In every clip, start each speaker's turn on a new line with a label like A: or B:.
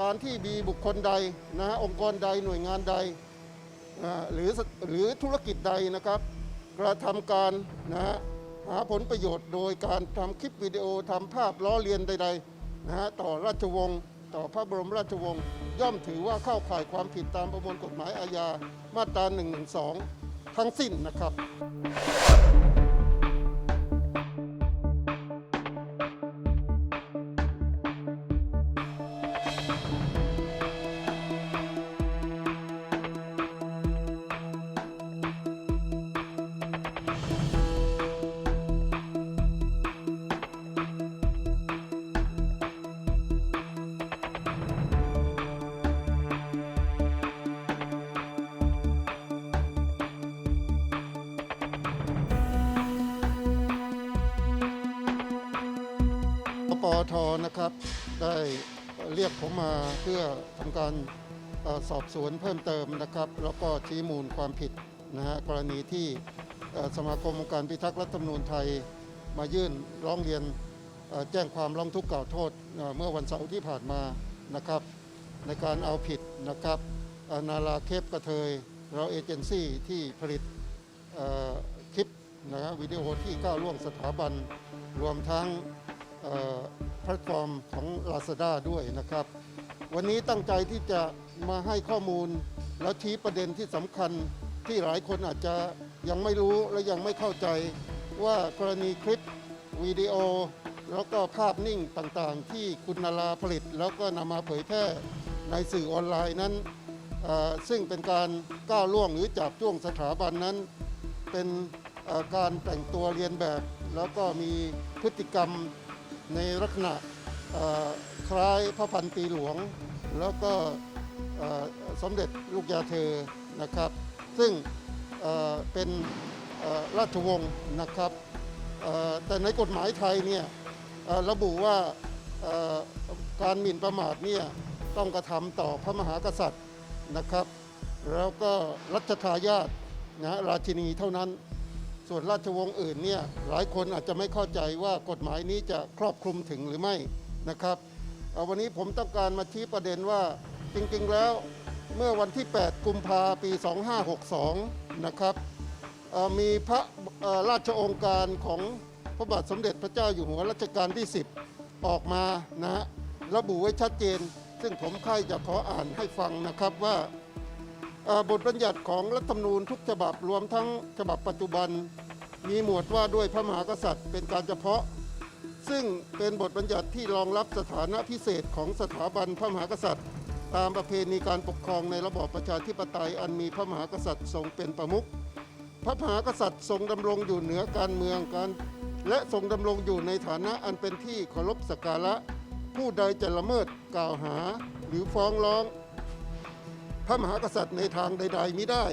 A: การที่มีบุคคลใดนะฮะองค์กรใดหน่วยงานใดหรือหรือธุรกิจใดนะครับ กระทำการนะฮะหาผลประโยชน์โดยการทำคลิปวิดีโอทำภาพล้อเลียนใดๆนะฮะต่อราชวงศ์ต่อพระบรมราชวงศ์ย่อมถือว่าเข้าข่ายความผิดตามประมวลกฎหมายอาญามาตรา112 ทั้งสิ้นนะครับ ปอทนะครับ ได้เรียกผมมาเพื่อทำการอสอบสวนเพิ่มเติมนะครับ แล้วก็ชี้มูลความผิดนะฮะกรณีที่สมาคมองค์การพิทักษ์รัฐธรรมนูญไทย มายื่นร้องเรียนแจ้งความร้องทุกข์กล่าวโทษเมื่อวันเสาร์ที่ผ่านมานะครับ ในการเอาผิดนะครับนาราเคปกระเทย เราเอเจนซี่ที่ผลิตคลิปนะฮะวิดีโอที่ก้าวล่วงสถาบันรวมทั้ง แพลตฟอร์มของ Lazada ด้วยนะครับ วันนี้ตั้งใจที่จะมาให้ข้อมูล แล้วชี้ประเด็นที่สำคัญที่หลายคนอาจจะยังไม่รู้และยังไม่เข้าใจว่ากรณีคลิปวิดีโอ แล้วก็ภาพนิ่งต่างๆ ที่คุณนาราผลิต แล้วก็นำมาเผยแพร่ในสื่อออนไลน์นั้น ซึ่งเป็นการก้าวล่วงหรือจับจ้วงสถาบันนั้น เป็นการแต่งตัวเรียนแบบ แล้วก็มีพฤติกรรม ในลักษณะคล้ายพระพันปีหลวง แล้วก็สมเด็จลูกยาเธอนะครับ ซึ่งเป็นราชวงศ์นะครับแต่ในกฎหมายไทยเนี่ยระบุว่าการหมิ่นประมาทเนี่ยต้องกระทำต่อพระมหากษัตริย์นะครับ แล้วก็รัชทายาทนะราชินีเท่านั้น ส่วนราชวงศ์อื่นเนี่ยหลายคนอาจจะไม่เข้าใจว่ากฎหมายนี้จะครอบคลุมถึงหรือไม่นะครับวันนี้ผมต้องการมาชี้ประเด็นว่าจริงๆแล้วเมื่อวันที่ 8 กุมภาปี 2562 นะครับมีพระราชองค์การของพระบาทสมเด็จพระเจ้าอยู่หัวรัชกาลที่ 10 ออกมานะระบุไว้ชัดเจน ซึ่งผมใครจะขออ่านให้ฟังนะครับว่า บทบัญญัติของรัฐธรรมนูญทุกฉบับรวมทั้งฉบับปัจจุบัน มีหมวดว่าด้วยพระมหากษัตริย์เป็นการเฉพาะ ซึ่งเป็นบทบัญญัติที่รองรับสถานะพิเศษของสถาบันพระมหากษัตริย์ ตามประเพณีการปกครองในระบอบประชาธิปไตยอันมีพระมหากษัตริย์ทรงเป็นประมุขพระมหากษัตริย์ทรงดำรงอยู่เหนือการเมืองการและทรงดำรงอยู่ในฐานะอันเป็นที่เคารพสักการะ ผู้ใดจะละเมิดกล่าวหาหรือฟ้องร้อง พระมหากษัตริย์ในทางใดๆมิได้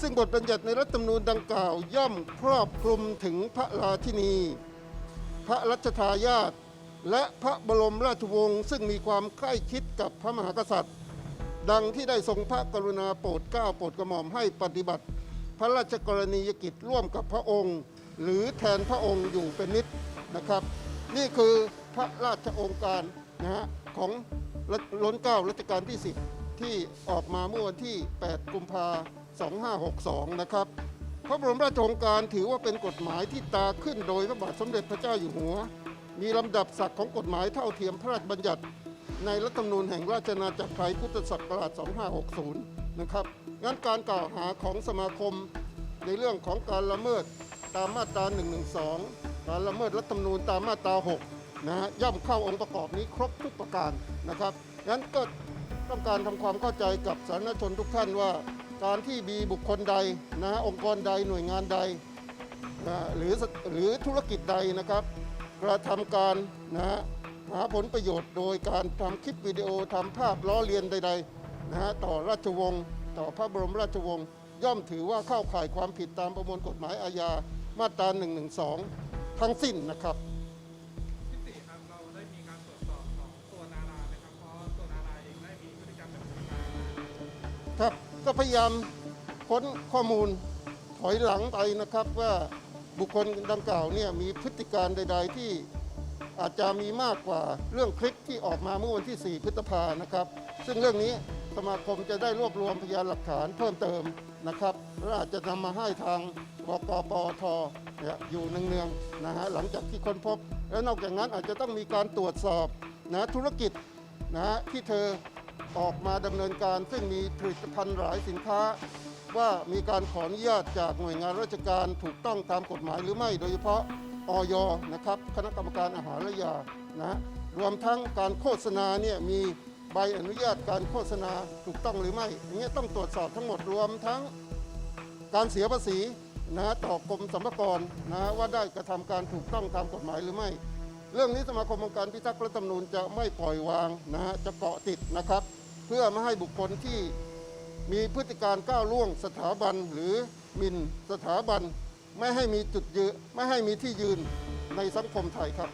A: ซึ่งบทบัญญัติในรัฐธรรมนูญดังกล่าวย่อมครอบคลุมถึงพระราชินี พระรัชทายาทและพระบรมราชวงศ์ซึ่งมีความใกล้ชิดกับพระมหากษัตริย์ ดังที่ได้ทรงพระกรุณาโปรดเกล้าโปรดกระหม่อมให้ปฏิบัติ พระราชกรณียกิจร่วมกับพระองค์ หรือแทนพระองค์อยู่เป็นนิดนะครับ นี่คือพระราชองค์การนะฮะของรัชล้นเก้ารัชกาลที่ 10 ที่ออกมาเมื่อวันที่ 8 กุมภา2562 นะครับ พระบรมราชโองการถือว่าเป็นกฎหมายที่ตราขึ้นโดยพระบาทสมเด็จพระเจ้าอยู่หัว มีลำดับศักดิ์ของกฎหมายเท่าเทียมพระราชบัญญัติ ในรัฐธรรมนูญแห่งราชอาณาจักรไทยพุทธศักราช 2560 นะครับ งั้นการกล่าวหาของสมาคมในเรื่องของการละเมิดตามมาตรา 112 การละเมิดรัฐธรรมนูญตามมาตรา 6 นะฮะย่อมเข้าองค์ประกอบนี้ครบทุกประการนะครับงั้นก็ ต้องการทำความเข้าใจกับสาธารณชนทุกท่านว่า การที่มีบุคคลใดนะฮะองค์กรใดหน่วยงานใดนะหรือหรือธุรกิจใดนะครับ กระทำการนะหาผลประโยชน์โดยการทำคลิปวิดีโอทำภาพล้อเลียนใดๆนะฮะต่อราชวงศ์ต่อพระบรมราชวงศ์ย่อมถือว่าเข้าข่ายความผิดตามประมวลกฎหมายอาญามาตรา112 ทั้งสิ้นนะครับ
B: ครับ ก็พ
A: ยายามค้นข้อมูลถอยหลังไปนะครับว่าบุคคลดังกล่าวเนี่ยมีพฤติการใด ๆ ที่อาจจะมีมากกว่าเรื่องคลิปที่ออกมาเมื่อวันที่ 4 พฤษภานะครับ ซึ่งเรื่องนี้สมาคมจะได้รวบรวมพยานหลักฐานเพิ่มเติมนะครับและอาจจะนำมาให้ทางบกปทอยู่เนืองๆนะฮะหลังจากที่ค้นพบ และนอกจากนั้นอาจจะต้องมีการตรวจสอบนะธุรกิจนะฮะที่เธอ ออกมาดำเนินการ ซึ่งมีผลิตภัณฑ์หลายสินค้า ว่ามีการขออนุญาตจากหน่วยงานราชการถูกต้องตามกฎหมายหรือไม่ โดยเฉพาะออยนะครับคณะกรรมการอาหารและยานะรวมทั้งการโฆษณาเนี่ยมีใบอนุญาตการโฆษณาถูกต้องหรือไม่อย่างเงี้ยต้องตรวจสอบทั้งหมดรวมทั้งการเสียภาษีนะต่อกรมสรรพากรนะว่าได้กระทำการถูกต้องตามกฎหมายหรือไม่ เรื่องนี้สมาคมองค์การพิทักษ์รัฐธรรมนูญจะไม่ปล่อยวางนะจะเกาะติดนะครับ พื่อไม่ให้บุคคลที่มีพฤติการก้าวล่วงสถาบันหรือหมิ่นสถาบัน ไม่ให้มีจุดยืนไม่ให้มีที่ยืนในสังคมไทยครับ